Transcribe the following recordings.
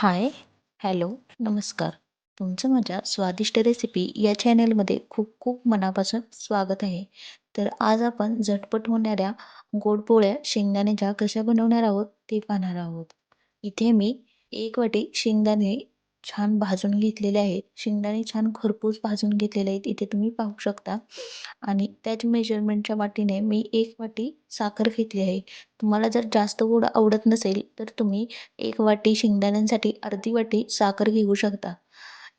हाय, hello, नमस्कार. तुमचं माझ्या स्वादिष्ट रेसिपी या चॅनलमध्ये खूप खूप मनापासून स्वागत आहे. तर आज आपण झटपट होणाऱ्या गोड पोळ्या शेंगदाण्याच्या कशा बनवणार आहोत ते पाहणार आहोत. इथे मी एक वाटी शेंगदाणे छान भाजून घेतलेले आहेत. शेंगदाणे छान खरपूस भाजून घेतलेले आहेत इथे तुम्ही पाहू शकता. आणि त्याच मेजरमेंटच्या वाटीने मी एक वाटी साखर घेतली आहे. तुम्हाला जर जास्त गोड आवडत नसेल तर तुम्ही एक वाटी शेंगदाण्यांसाठी अर्धी वाटी साखर घेऊ शकता.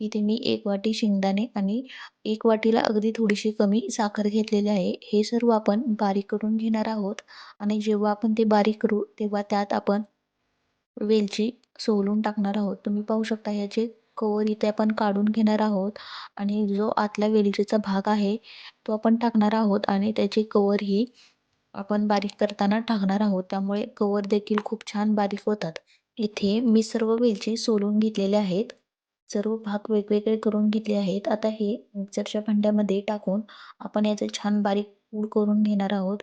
इथे मी एक वाटी शेंगदाणे आणि एक वाटीला अगदी थोडीशी कमी साखर घेतलेली आहे. हे सर्व आपण बारीक करून घेणार आहोत आणि जेव्हा आपण ते बारीक करू तेव्हा त्यात आपण वेलची सोलून टाकणार आहोत. तुम्ही पाहू शकता याचे कवर इथे आपण काढून घेणार आहोत आणि जो आतला वेलचीचा भाग आहे तो आपण टाकणार आहोत आणि त्याची कवरही आपण बारीक करताना टाकणार आहोत. त्यामुळे कवर देखील खूप छान बारीक होतात. इथे मी सर्व वेलची सोलून घेतलेल्या आहेत. सर्व भाग वेगवेगळे करून घेतले आहेत. आता हे मिक्सरच्या भांड्यामध्ये टाकून आपण याचे छान बारीक पूड करून घेणार आहोत.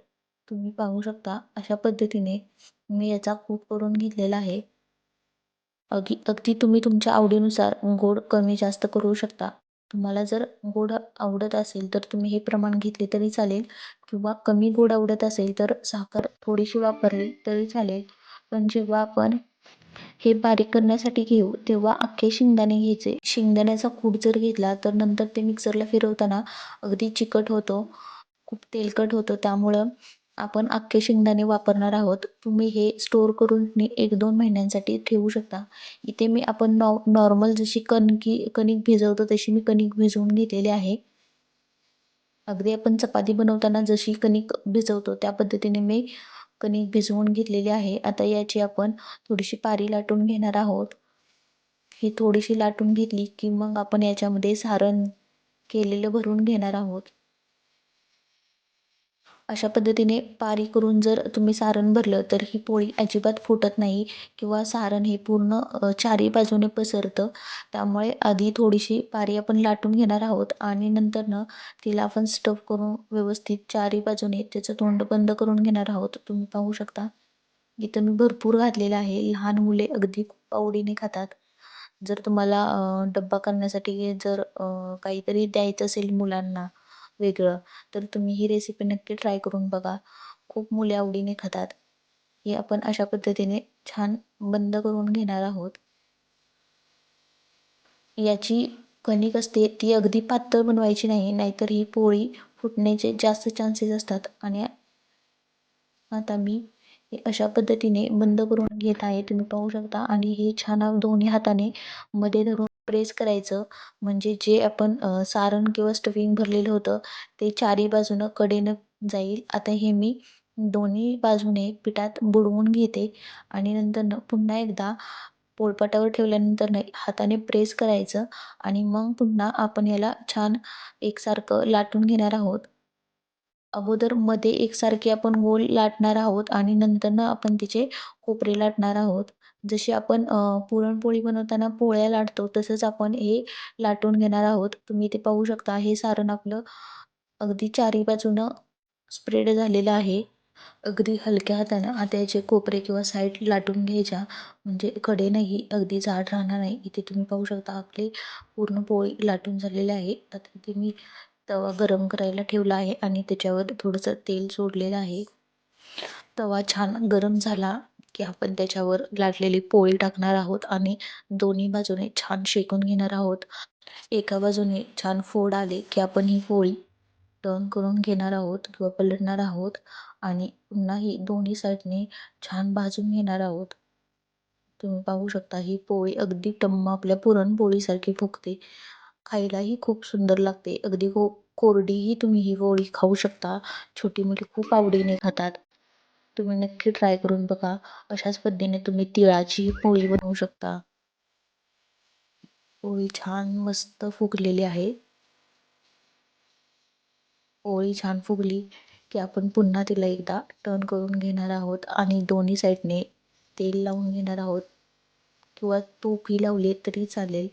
तुम्ही पाहू शकता अशा पद्धतीने मी याचा कूट करून घेतलेला आहे. अगदी अगदी तुम्ही तुमच्या आवडीनुसार गोड कमी जास्त करू शकता. तुम्हाला जर गोड आवडत असेल तर तुम्ही हे प्रमाण घेतले तरी चालेल किंवा कमी गोड आवडत असेल तर साखर थोडीशी वापरली तरी चालेल. पण जेव्हा आपण हे बारीक करण्यासाठी घेऊ तेव्हा अख्खे शेंगदाणे घ्यायचे. शेंगदाण्याचा कूट जर घेतला तर नंतर ते मिक्सरला फिरवताना अगदी चिकट होतो, खूप तेलकट होतं. त्यामुळं आपण अख्खे शेंगदाणे वापरणार आहोत. तुम्ही हे स्टोअर करून एक दोन महिन्यांसाठी ठेवू शकता. इथे मी आपण नॉ नॉर्मल जशी कणकी कणिक भिजवतो तशी मी कणिक भिजवून घेतलेली आहे. अगदी आपण चपाती बनवताना जशी कणिक भिजवतो त्या पद्धतीने मी कणिक भिजवून घेतलेली आहे. आता याची आपण थोडीशी पारी लाटून घेणार आहोत. ही थोडीशी लाटून घेतली की मग आपण याच्यामध्ये सारण केलेलं भरून घेणार आहोत. अशा पद्धतीने पारी करून जर तुम्ही सारण भरलं तर ही पोळी अजिबात फुटत नाही किंवा सारण हे पूर्ण चारी बाजूने पसरतं. त्यामुळे आधी थोडीशी पारी आपण लाटून घेणार आहोत आणि नंतरनं तिला आपण स्टफ करून व्यवस्थित चारी बाजूने त्याचं तोंड बंद करून घेणार आहोत. तुम्ही पाहू शकता. इथं मी भरपूर घातलेलं आहे. लहान मुले अगदी खूप आवडीने खातात. जर तुम्हाला डब्बा करण्यासाठी जर काहीतरी द्यायचं असेल मुलांना वेगळं तर तुम्ही ही रेसिपी नक्की ट्राय करून बघा. खूप मुले आवडीने खातात. हे आपण अशा पद्धतीने छान बंद करून घेणार आहोत. याची कणिक असते ती अगदी पातळ बनवायची नाही नाहीतर ही पोळी फुटण्याचे जास्त चान्सेस असतात आणि आता मी हे अशा पद्धतीने बंद करून घेत आहे तुम्ही पाहू शकता आणि हे छान दोन्ही हाताने मध्ये धरून प्रेस करायचं म्हणजे जे आपण सारण किंवा स्टफिंग भरलेलं होतं ते चारी बाजूनं कडेनं जाईल. आता हे मी दोन्ही बाजूने पिठात बुडवून घेते आणि नंतरनं पुन्हा एकदा पोळपाटावर ठेवल्यानंतर हाताने प्रेस करायचं आणि मग पुन्हा आपण याला छान एकसारखं लाटून घेणार आहोत. अगोदरमध्ये एकसारखे आपण गोल लाटणार आहोत आणि नंतरनं आपण तिचे कोपरे लाटणार आहोत. जशी आपण पुरणपोळी बनवताना पोळ्या लाटतो तसंच आपण हे लाटून घेणार आहोत. तुम्ही ते पाहू शकता हे सारण आपलं अगदी चारी बाजूनं स्प्रेड झालेलं आहे. अगदी हलक्या हातानं त्याचे कोपरे किंवा साईड लाटून घ्यायच्या म्हणजे कडे नाही अगदी जाड राहणार नाही. इथे तुम्ही पाहू शकता आपली पूर्ण पोळी लाटून झालेली आहे. आता ती मी तवा गरम करायला ठेवला आहे आणि त्याच्यावर थोडंसं तेल सोडलेलं आहे. तवा छान गरम झाला की आपण त्याच्यावर लाटलेली पोळी टाकणार आहोत आणि दोन्ही बाजूने छान शेकून घेणार आहोत. एका बाजूने छान फोड आले की आपण ही पोळी टर्न करून घेणार आहोत किंवा पलटणार आहोत आणि पुन्हा ही दोन्ही साईडने छान भाजून घेणार आहोत. तुम्ही पाहू शकता ही पोळी अगदी टम्म आपल्या पुरणपोळीसारखी फुगते. खायलाही खूप सुंदर लागते. अगदी गो कोरडीही तुम्ही ही पोळी खाऊ शकता. छोटी मुली खूप आवडीने खातात. तुम्ही नक्की ट्राय करून बघा. अशाच पद्धतीने तुम्ही तिळाची पोळी बनवू शकता. पोळी छान मस्त फुगलेली आहे. पोळी छान फुगली की आपण पुन्हा तिला एकदा टर्न करून घेणार आहोत आणि दोन्ही साईडने तेल लावून घेणार आहोत किंवा तूपही लावले तरी चालेल.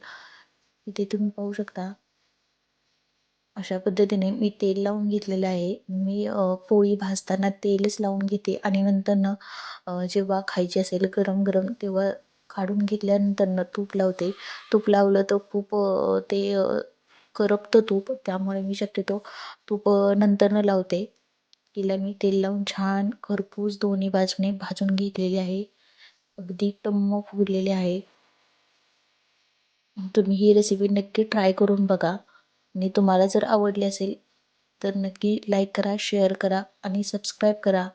इथे तुम्ही पाहू शकता. अशा पद्धतीने मी तेल लावून घेतलेलं आहे. मी पोळी भाजताना तेलच लावून घेते आणि नंतरनं जेव्हा खायची असेल गरम गरम तेव्हा काढून घेतल्यानंतर तूप लावते. तूप लावलं तर खूप ते करपतं तूप. त्यामुळे मी शक्यतो तूप नंतरनं लावते. तिला मी तेल लावून छान खरपूस दोन्ही बाजूने भाजून घेतलेले आहे. अगदी टम्म फुगलेले आहे. तुम्ही ही रेसिपी नक्की ट्राय करून बघा. आणि तुम्हाला जर आवडली असेल तर नक्की लाईक करा शेअर करा आणि सबस्क्राईब करा.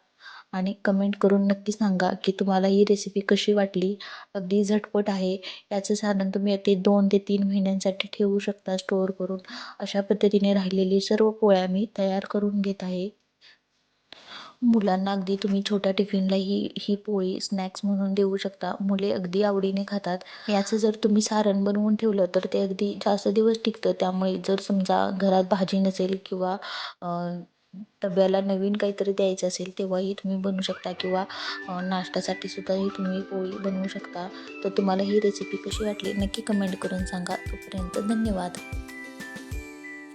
आणि कमेंट करून नक्की सांगा की तुम्हाला ही रेसिपी कशी वाटली. अगदी झटपट आहे. याचं साधन तुम्ही अगदी दोन ते तीन महिन्यांसाठी ठेवू शकता स्टोअर करून. अशा पद्धतीने राहिलेली सर्व पोळ्या मी तयार करून घेत आहे. मुलांना अगदी तुम्ही छोट्या टिफिनला ही ही पोळी स्नॅक्स म्हणून देऊ शकता. मुले अगदी आवडीने खातात. याचं जर तुम्ही सारण बनवून ठेवलं तर ते अगदी जास्त दिवस टिकतं. त्यामुळे जर समजा घरात भाजी नसेल किंवा डब्याला नवीन काहीतरी द्यायचं असेल तेव्हाही तुम्ही बनवू शकता किंवा नाश्त्यासाठी सुद्धाही तुम्ही पोळी बनवू शकता. तर तुम्हाला ही रेसिपी कशी वाटली नक्की कमेंट करून सांगा. तोपर्यंत धन्यवाद.